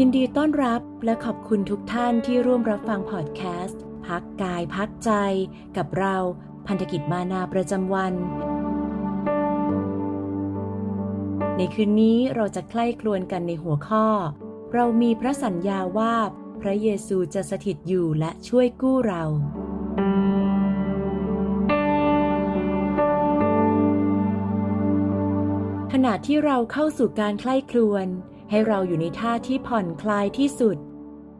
ยินดีต้อนรับและขอบคุณทุกท่านที่ร่วมรับฟังพอดแคสต์ พักกายพักใจ กับเราพันธกิจมานาประจำวัน ในคืนนี้เราจะใคร่ครวญกันในหัวข้อ เรามีพระสัญญาว่าพระเยซูจะสถิตอยู่และช่วยกู้เราขณะที่เราเข้าสู่การใคร่ครวญ ให้เราอยู่ในท่าที่ผ่อนคลายที่สุด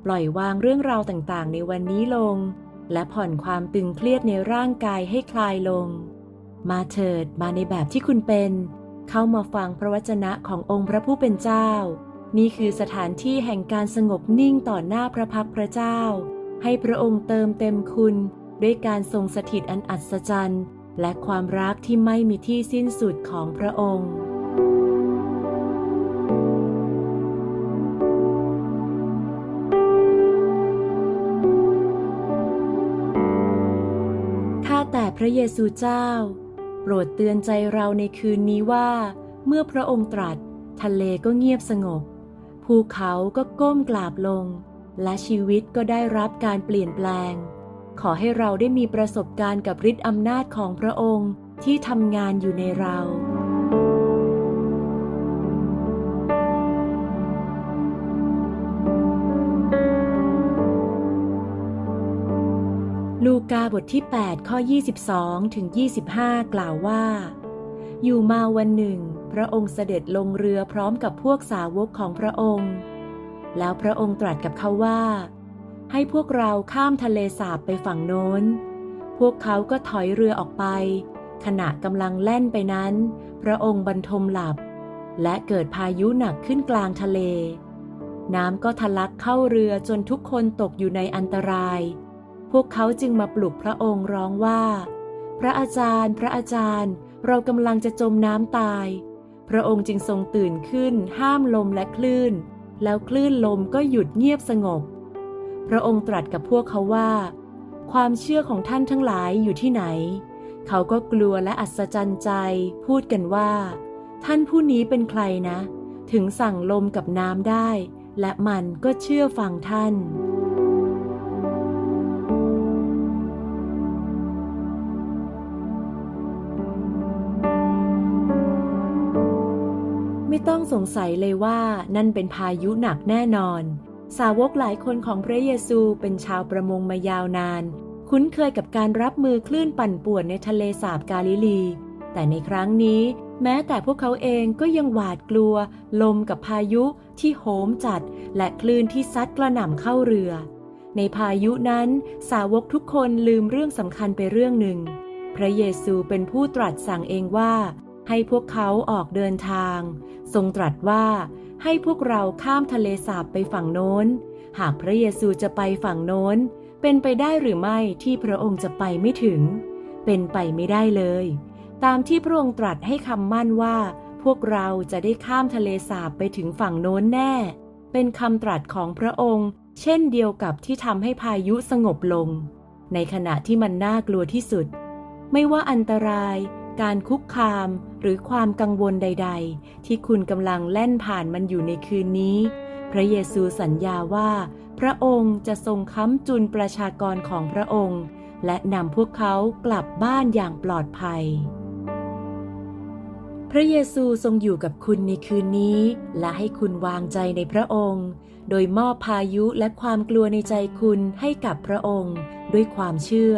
ปล่อยวางเรื่องราวต่างๆ ในวันนี้ลง และผ่อนความตึงเครียดในร่างกายให้คลายลง มาเถิดมาในแบบที่คุณเป็น เข้ามาฟังพระวจนะขององค์พระผู้เป็นเจ้า นี่คือสถานที่แห่งการสงบนิ่งต่อหน้าพระพักพระเจ้า ให้พระองค์เติมเต็มคุณ ด้วยการทรงสถิตอันอัศจรรย์และความรักที่ไม่มีที่สิ้นสุดของพระองค์ พระเยซูเจ้า โปรดเตือนใจเราในคืนนี้ว่า เมื่อพระองค์ตรัส ทะเลก็เงียบสงบ ภูเขาก็ก้มกราบลง และชีวิตก็ได้รับการเปลี่ยนแปลง ขอให้เราได้มีประสบการณ์กับฤทธิ์อำนาจของพระองค์ที่ทำงานอยู่ในเรา ลูกาบทที่ 8 ข้อ 22 ถึง 25 กล่าวว่า อยู่มาวันหนึ่ง พระองค์เสด็จลงเรือพร้อมกับพวกสาวกของพระองค์ แล้วพระองค์ตรัสกับเขาว่า ให้พวกเราข้ามทะเลสาบไปฝั่งโน้น พวกเขาก็ถอยเรือออกไป ขณะกำลังแล่นไปนั้น พระองค์บรรทมหลับ และเกิดพายุหนักขึ้นกลางทะเล น้ำก็ทะลักเข้าเรือจนทุกคนตกอยู่ในอันตราย พวกเขาจึงมาปลุกพระองค์ร้องว่า พระอาจารย์ พระอาจารย์ เรากำลังจะจมน้ำตาย พระองค์จึงทรงตื่นขึ้น ห้ามลมและคลื่น แล้วคลื่นลมก็หยุดเงียบสงบ พระองค์ตรัสกับพวกเขาว่า ความเชื่อของท่านทั้งหลายอยู่ที่ไหน เขาก็กลัวและอัศจรรย์ใจ พูดกันว่า ท่านผู้นี้เป็นใครนะ ถึงสั่งลมกับน้ำได้ และมันก็เชื่อฟังท่าน ไม่ต้องสงสัยเลยว่านั่นเป็นพายุหนักแน่นอน สาวกหลายคนของพระเยซูเป็นชาวประมงมายาวนาน คุ้นเคยกับการรับมือคลื่นปั่นป่วนในทะเลสาบกาลิลี แต่ในครั้งนี้ แม้แต่พวกเขาเองก็ยังหวาดกลัว ลมกับพายุที่โหมจัด และคลื่นที่ซัดกระหน่ำเข้าเรือ ในพายุนั้นสาวกทุกคนลืมเรื่องสำคัญไปเรื่องหนึ่ง พระเยซูเป็นผู้ตรัสสั่งเองว่า ให้พวกเขาออกเดินทาง ทรงตรัสว่าให้พวกเราข้ามทะเลสาบไปฝั่งโน้น หากพระเยซูจะไปฝั่งโน้น เป็นไปได้หรือไม่ที่พระองค์จะไปไม่ถึง เป็นไปไม่ได้เลย ตามที่พระองค์ตรัสให้คำมั่นว่า พวกเราจะได้ข้ามทะเลสาบไปถึงฝั่งโน้นแน่ เป็นคำตรัสของพระองค์ เช่นเดียวกับที่ทำให้พายุสงบลง ในขณะที่มันน่ากลัวที่สุด ไม่ว่าอันตราย การคุกคามหรือความกังวลใด ๆ ที่คุณกำลังแล่นผ่านมันอยู่ในคืนนี้ พระเยซูสัญญาว่า พระองค์จะทรงค้ำจุนประชากรของพระองค์ และนำพวกเขากลับบ้านอย่างปลอดภัย พระเยซูทรงอยู่กับคุณในคืนนี้ และให้คุณวางใจในพระองค์ โดยมอบพายุและความกลัวในใจคุณให้กับพระองค์ ด้วยความเชื่อ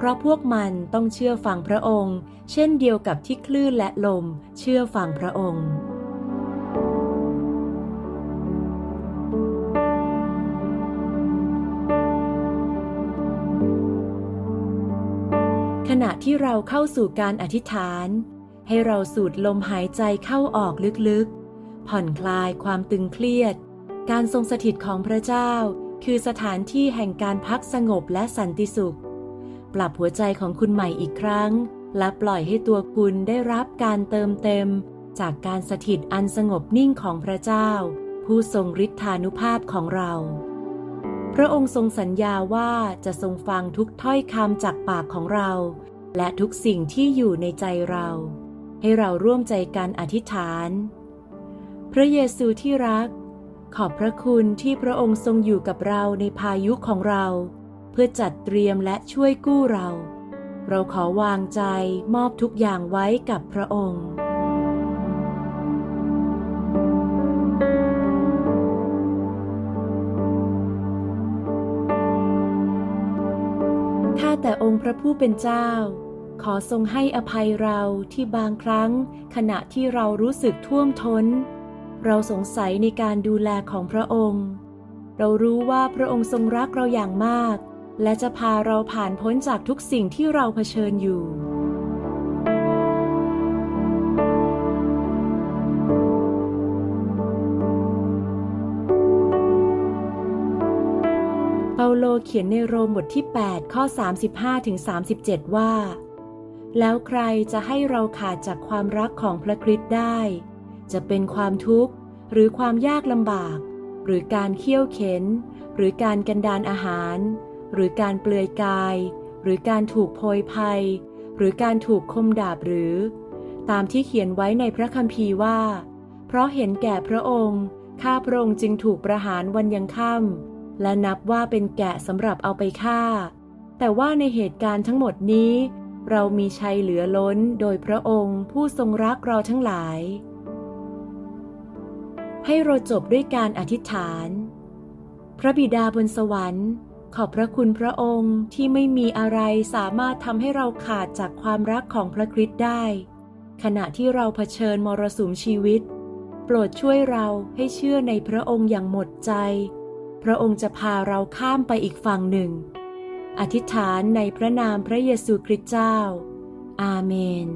เพราะพวกมันต้องเชื่อฟังพระองค์ เช่นเดียวกับที่คลื่นและลมเชื่อฟังพระองค์ขณะที่เราเข้าสู่การอธิษฐาน ให้เราสูดลมหายใจเข้าออกลึกๆ ผ่อนคลายความตึงเครียด การทรงสถิตของพระเจ้า คือสถานที่แห่งการพักสงบและสันติสุข ปรับหัวใจของคุณใหม่อีกครั้ง และปล่อยให้ตัวคุณได้รับการเติมเต็ม จากการสถิตอันสงบนิ่งของพระเจ้า ผู้ทรงฤทธานุภาพของเรา พระองค์ทรงสัญญาว่าจะทรงฟังทุกถ้อยคำจากปากของเรา และทุกสิ่งที่อยู่ในใจเรา ให้เราร่วมใจกันอธิษฐาน พระเยซูที่รัก ขอบพระคุณที่พระองค์ทรงอยู่กับเราในพายุของเรา พื่อจัดเตรียมและช่วยกู้เรา เราขอวางใจมอบทุกอย่างไว้กับพระองค์ข้าแต่องค์พระผู้เป็นเจ้า ขอทรงให้อภัยเราที่บางครั้ง ขณะที่เรารู้สึกท่วมท้น เราสงสัยในการดูแลของพระองค์ เรารู้ว่าพระองค์ทรงรักเราอย่างมาก และจะพาเราผ่านพ้นจากทุกสิ่งที่เราเผชิญอยู่ เปาโลเขียนในโรมบทที่ 8 ข้อ 35ถึง37 ว่า แล้วใครจะให้เราขาดจากความรักของพระคริสต์ได้ จะเป็นความทุกข์หรือความยากลำบาก หรือการเคี่ยวเข็น หรือการกันดานอาหาร หรือการเปลือยกาย หรือการถูกโพยภัย หรือการถูกคมดาบหรือ ตามที่เขียนไว้ในพระคัมภีร์ว่า เพราะเห็นแก่พระองค์ข้าพระองค์จึงถูกประหารวันยังค่ำและนับว่าเป็นแกะสำหรับเอาไปฆ่า แต่ว่าในเหตุการณ์ทั้งหมดนี้ เรามีชัยเหลือล้นโดยพระองค์ผู้ทรงรักเราทั้งหลาย ให้เราจบด้วยการอธิษฐาน พระบิดาบนสวรรค์ ขอบพระคุณพระองค์ที่ไม่มีอะไรสามารถทำให้เราขาดจากความรักของพระคริสต์ได้ ขณะที่เราเผชิญมรสุมชีวิต โปรดช่วยเราให้เชื่อในพระองค์อย่างหมดใจ พระองค์จะพาเราข้ามไปอีกฝั่งหนึ่ง อธิษฐานในพระนามพระเยซูคริสต์เจ้า อาเมน